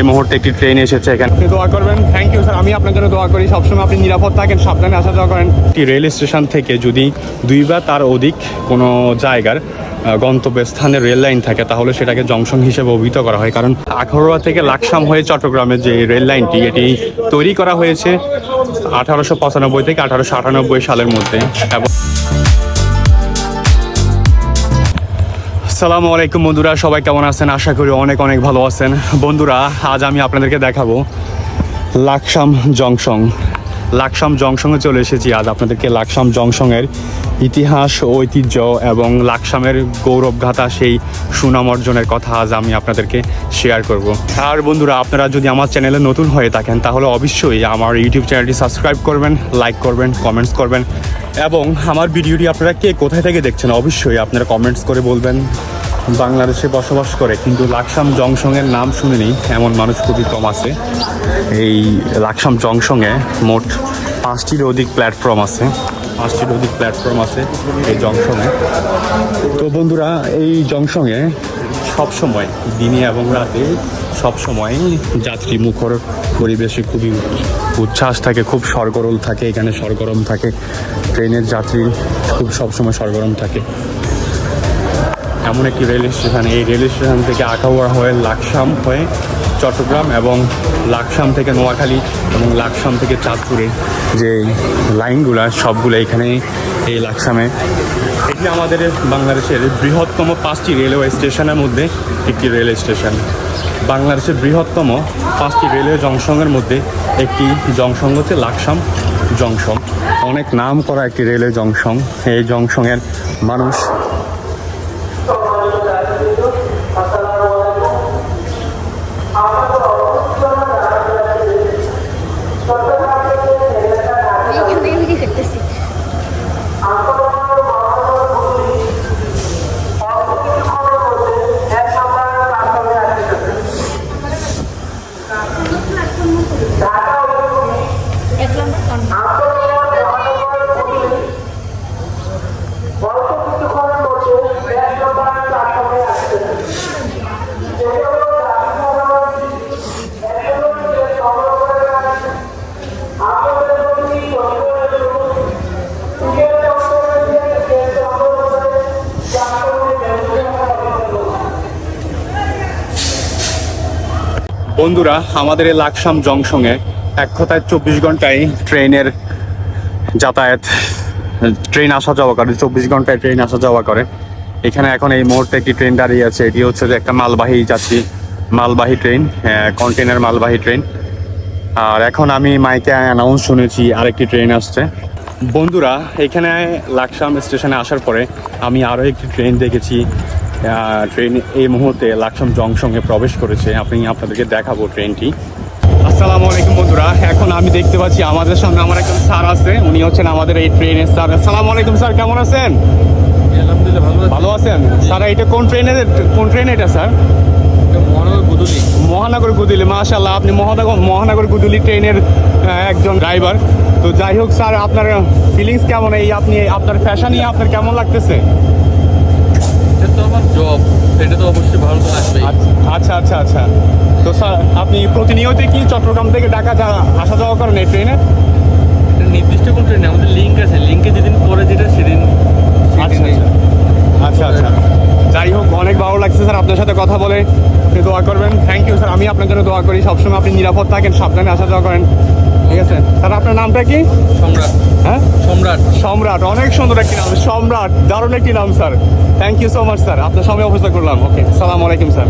এই মুহূর্তে একটি ট্রেন এসেছে এখানে। আপনি দোয়া করবেন। থ্যাংক ইউ স্যার আমি আপনার জন্য দোয়া করি। সবসময় আপনি নিরাপদ থাকেন সাবধানে আসা যাওয়া করেন। একটি রেল স্টেশন থেকে যদি দুই বা তার অধিক কোনো জায়গার গন্তব্যস্থানে রেল লাইন থাকে তাহলে সেটাকে জংশন হিসেবে অভিহিত করা হয়। কারণ আখাউড়া থেকে লাকসাম হয়ে চট্টগ্রামের যে রেল লাইনটি এটি তৈরি করা হয়েছে আঠারোশো পঁচানব্বই থেকে আঠারোশো আটানব্বই সালের মধ্যে। এবং আসসালামু আলাইকুম বন্ধুরা, সবাই কেমন আছেন? আশা করি অনেক অনেক ভালো আছেন। বন্ধুরা, আজ আমি আপনাদেরকে দেখাবো লাকসাম জংশন। লাকসাম জংশনে চলে এসেছি। আজ আপনাদেরকে লাকসাম জংশনের ইতিহাস ঐতিহ্য এবং লাকসামের গৌরবগাথা সেই সুনাম অর্জনের কথা আজ আমি আপনাদেরকে শেয়ার করব। আর বন্ধুরা, আপনারা যদি আমার চ্যানেলে নতুন হয়ে থাকেন, তাহলে অবশ্যই আমার ইউটিউব চ্যানেলটি সাবস্ক্রাইব করবেন লাইক করবেন কমেন্টস করবেন এবং আমার ভিডিওটি আপনারা কে কোথায় থেকে দেখছেন অবশ্যই আপনারা কমেন্টস করে বলবেন। বাংলাদেশে বসবাস করে, কিন্তু লাকসাম জংশনের নাম শুনেনি এমন মানুষ খুবই কম আছে। এই লাকসাম জংশনে মোট পাঁচটির অধিক প্ল্যাটফর্ম আছে। পাঁচটির অধিক প্ল্যাটফর্ম আছে এই জংশনে তো বন্ধুরা, এই জংশনে সবসময়, দিনে এবং রাতে সবসময় যাত্রী মুখর পরিবেশে খুবই উচ্ছ্বাস থাকে, খুব সরগরল থাকে, এখানে সরগরম থাকে। ট্রেনের যাত্রী খুব সবসময় সরগরম থাকে। এমন একটি রেল স্টেশন, এই রেল স্টেশন থেকে আখাউড়া হয়ে লাকসাম হয়ে চট্টগ্রাম এবং লাকসাম থেকে নোয়াখালী এবং লাকসাম থেকে চাঁদপুরে যে লাইনগুলো, সবগুলো এখানে এই লাকসামে। এটি আমাদের বাংলাদেশের বৃহত্তম পাঁচটি রেলওয়ে স্টেশনের মধ্যে একটি রেল স্টেশন। বাংলাদেশের বৃহত্তম পাঁচটি রেলওয়ে জংশনের মধ্যে একটি জংশন হচ্ছে লাকসাম জংশন। অনেক নাম করা একটি রেলওয়ে জংশন। এই জংশনের মানুষ বন্ধুরা, আমাদের এই লাকসাম জংশনে এক কথায় চব্বিশ ঘন্টায় ট্রেনের যাতায়াত, ট্রেন আসা যাওয়া করে, চব্বিশ ঘন্টায় ট্রেন আসা যাওয়া করে। এখানে এখন এই মুহূর্তে একটি ট্রেন দাঁড়িয়ে আছে, এটি হচ্ছে যে একটা মালবাহী যাত্রী, মালবাহী ট্রেন কন্টেনার মালবাহী ট্রেন। আর এখন আমি মাইকে অ্যানাউন্স শুনেছি, আরেকটি ট্রেন আসছে। বন্ধুরা, এখানে লাকসাম স্টেশনে আসার পরে আমি আরও একটি ট্রেন দেখেছি ট্রেন এই মুহূর্তে লাকসাম জংশনে প্রবেশ করেছে। আপনি আপনাদেরকে দেখাবো ট্রেনটি আসসালামু আলাইকুম বন্ধুরা এখন আমি দেখতে পাচ্ছি আমাদের সামনে আমার একজন স্যার আছে। উনি হচ্ছেন আমাদের এই ট্রেনের স্যার। আসসালামু আলাইকুম স্যার কেমন আছেন? ভালো আছেন? স্যার এটা কোন ট্রেনের কোন ট্রেন এটা স্যার? মহানগর গুদুলি। মহানগর গুদুলি মাশাল্লাহ আপনি মহানগর মহানগর গুদুলি ট্রেনের একজন ড্রাইভার তো যাই হোক স্যার আপনার ফিলিংস কেমন? এই আপনি আপনার ফ্যাশন নিয়ে আপনার কেমন লাগতেছে? তো আমার জব এটা তো অবশ্যই ভালো তো লাগবেই। আচ্ছা আচ্ছা আচ্ছা তো স্যার আপনি প্রতিনিয়ত কি চট্টগ্রাম থেকে ঢাকা যা- আসা যাওয়া করেন এই ট্রেনে এটা নির্দিষ্ট কোনো ট্রেন আমাদের লিঙ্ক আছে। লিঙ্কে যেদিন পরে যেটা সেদিন আচ্ছা। আচ্ছা। আচ্ছা আচ্ছা। যাই হোক অনেক ভালো লাগছে স্যার আপনার সাথে কথা বলে। আপনি দোয়া করবেন। Thank you sir. আমি আপনার জন্য দোয়া করি। সবসময় আপনি নিরাপদ থাকেন সাবধানে আসা যাওয়া করেন। ঠিক আছে? স্যার আপনার নামটা কি? সম্রাট। হ্যাঁ? সম্রাট। সম্রাট অনেক সুন্দর একটি নাম। সম্রাট দারুণ একটি নাম sir. Thank you so much sir. আপনার সামনে অবস্থা করলাম। ওকে সালাম আলাইকুম স্যার।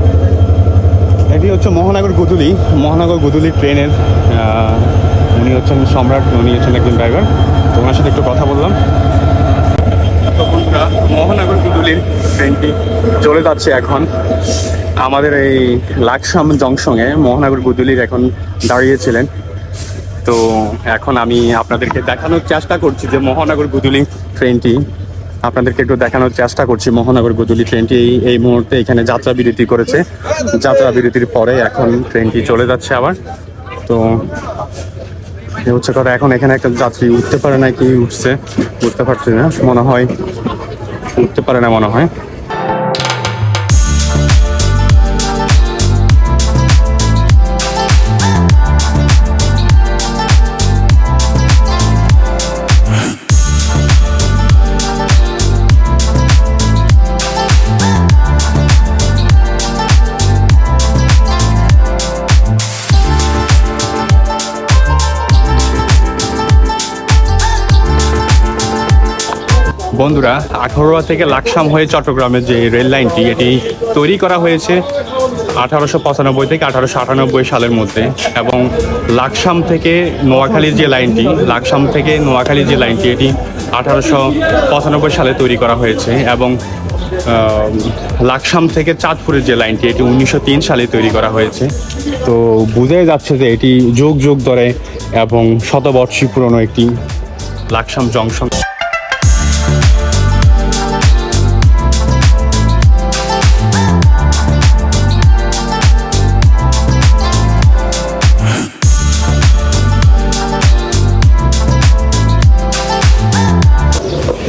এটি হচ্ছে মহানগর গুদুলি মহানগর গুদুলি ট্রেনের উনি হচ্ছেন সম্রাট উনি হচ্ছেন একজন ড্রাইভার। তো ওনার সাথে একটু কথা বললাম। তো বন্ধুরা মহানগর গুদুলির ট্রেনটি চলে যাচ্ছে এখন। আমাদের এই লাকসাম জংশনে মহানগর গুদুলির এখন দাঁড়িয়েছিলেন। তো এখন আমি আপনাদেরকে দেখানোর চেষ্টা করছি যে মহানগর গুদুলি ট্রেনটি, আপনাদেরকে একটু দেখানোর চেষ্টা করছি মহানগর গুদুলি ট্রেনটি এই এই মুহূর্তে এখানে যাত্রা বিরতি করেছে। যাত্রা বিরতির পরে এখন ট্রেনটি চলে যাচ্ছে আবার। তো হচ্ছে কথা, এখন এখানে একটা যাত্রী উঠতে পারে না কি উঠছে বুঝতে পারছি না, মনে হয়, উঠতে পারে না মনে হয়। বন্ধুরা আখাউড়া থেকে লাকসাম হয়ে চট্টগ্রামের যে রেল লাইনটি, এটি তৈরি করা হয়েছে আঠারোশো পঁচানব্বই থেকে আঠারোশো আটানব্বই সালের মধ্যে। এবং লাকসাম থেকে নোয়াখালীর যে লাইনটি, লাকসাম থেকে নোয়াখালীর যে লাইনটি, এটি আঠারোশো পঁচানব্বই সালে তৈরি করা হয়েছে। এবং লাকসাম থেকে চাঁদপুরের যে লাইনটি, এটি উনিশশো তিন সালে তৈরি করা হয়েছে। তো বোঝাই যাচ্ছে যে এটি যোগ যোগ ধরে এবং শতবর্ষী পুরনো একটি লাকসাম জংশন।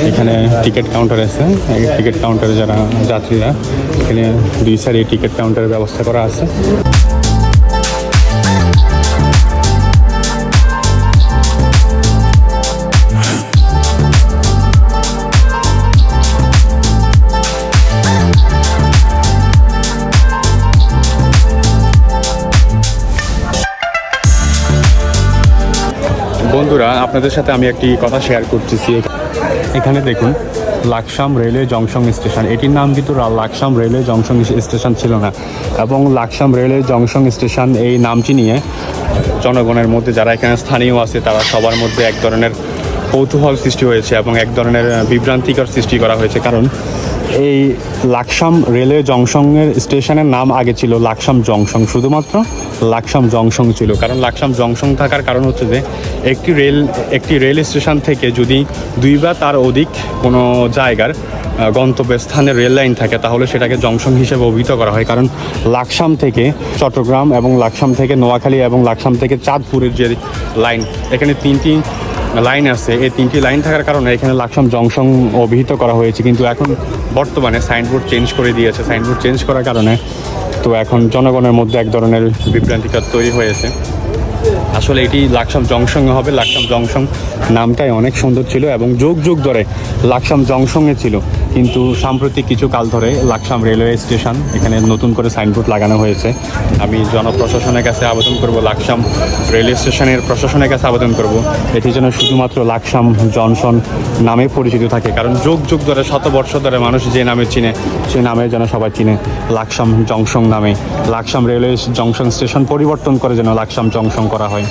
এখানে টিকিট কাউন্টার আছে। টিকিট কাউন্টারে যারা যাত্রীরা, এখানে দুই সাইডে টিকিট কাউন্টারের ব্যবস্থা করা আছে। বন্ধুরা, আপনাদের সাথে আমি একটি কথা শেয়ার করতেছি। এখানে দেখুন, লাকসাম রেলওয়ে জংশন স্টেশন। এটির নাম কিন্তু লাকসাম রেলওয়ে জংশন স্টেশন ছিল না। এবং লাকসাম রেলওয়ে জংশন স্টেশন এই নামটি নিয়ে জনগণের মধ্যে যারা এখানে স্থানীয় আছে, তারা সবার মধ্যে এক ধরনের কৌতূহল সৃষ্টি হয়েছে এবং এক ধরনের বিভ্রান্তিকর সৃষ্টি করা হয়েছে। কারণ এই লাকসাম রেলওয়ে জংশনের স্টেশনের নাম আগে ছিল লাকসাম জংশন, শুধুমাত্র লাকসাম জংশন ছিল। কারণ লাকসাম জংশন থাকার কারণ হচ্ছে যে, একটি রেল একটি রেল স্টেশন থেকে যদি দুই বা তার অধিক কোনো জায়গার গন্তব্যস্থানে রেল লাইন থাকে, তাহলে সেটাকে জংশন হিসেবে অভিহিত করা হয়। কারণ লাকসাম থেকে চট্টগ্রাম এবং লাকসাম থেকে নোয়াখালী এবং লাকসাম থেকে চাঁদপুরের যে লাইন, এখানে তিনটি লাইন আছে। এই তিনটি লাইন থাকার কারণে এখানে লাকসাম জংশন অভিহিত করা হয়েছে। কিন্তু এখন বর্তমানে সাইনবোর্ড চেঞ্জ করে দিয়েছে। সাইনবোর্ড চেঞ্জ করার কারণে তো এখন জনগণের মধ্যে এক ধরনের বিভ্রান্তিকর তৈরি হয়েছে। আসলে এটি লাকসাম জংশন হবে। লাকসাম জংশন নামটাই অনেক সুন্দর ছিল এবং যুগ যুগ ধরে লাকসাম জংশনে ছিল। কিন্তু সাম্প্রতিক কিছু কাল ধরে লাকসাম রেলওয়ে স্টেশন, এখানে নতুন করে সাইনবোর্ড লাগানো হয়েছে। আমি জনপ্রশাসনের কাছে আবেদন করব, লাকসাম রেলওয়ে স্টেশনের প্রশাসনের কাছে আবেদন করব। এটি যেন শুধুমাত্র লাকসাম জংশন নামে পরিচিত থাকে, কারণ যুগ যুগ ধরে, শত বর্ষ ধরে মানুষ যে নামে চিনে সেই নামে যেন সবাই চিনে, লাকসাম জংশন নামে। লাকসাম রেলওয়ে জংশন স্টেশন পরিবর্তন করে যেন লাকসাম জংশন করা হয়।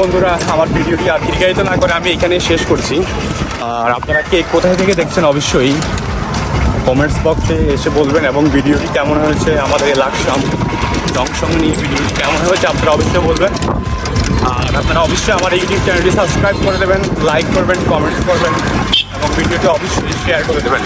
বন্ধুরা, আমার ভিডিওটি আর দীর্ঘায়িত না করে আমি এখানে শেষ করছি। আর আপনারা কে কোথায় থেকে দেখছেন অবশ্যই কমেন্টস বক্সে এসে বলবেন এবং ভিডিওটি কেমন হয়েছে, আমাদের লাকসাম জংশন নিয়ে ভিডিওটি কেমন হয়েছে আপনারা অবশ্যই বলবেন। আর আপনারা অবশ্যই আমার ইউটিউব চ্যানেলটি সাবস্ক্রাইব করে দেবেন লাইক করবেন কমেন্টস করবেন, এবং ভিডিওটি অবশ্যই শেয়ার করে দেবেন।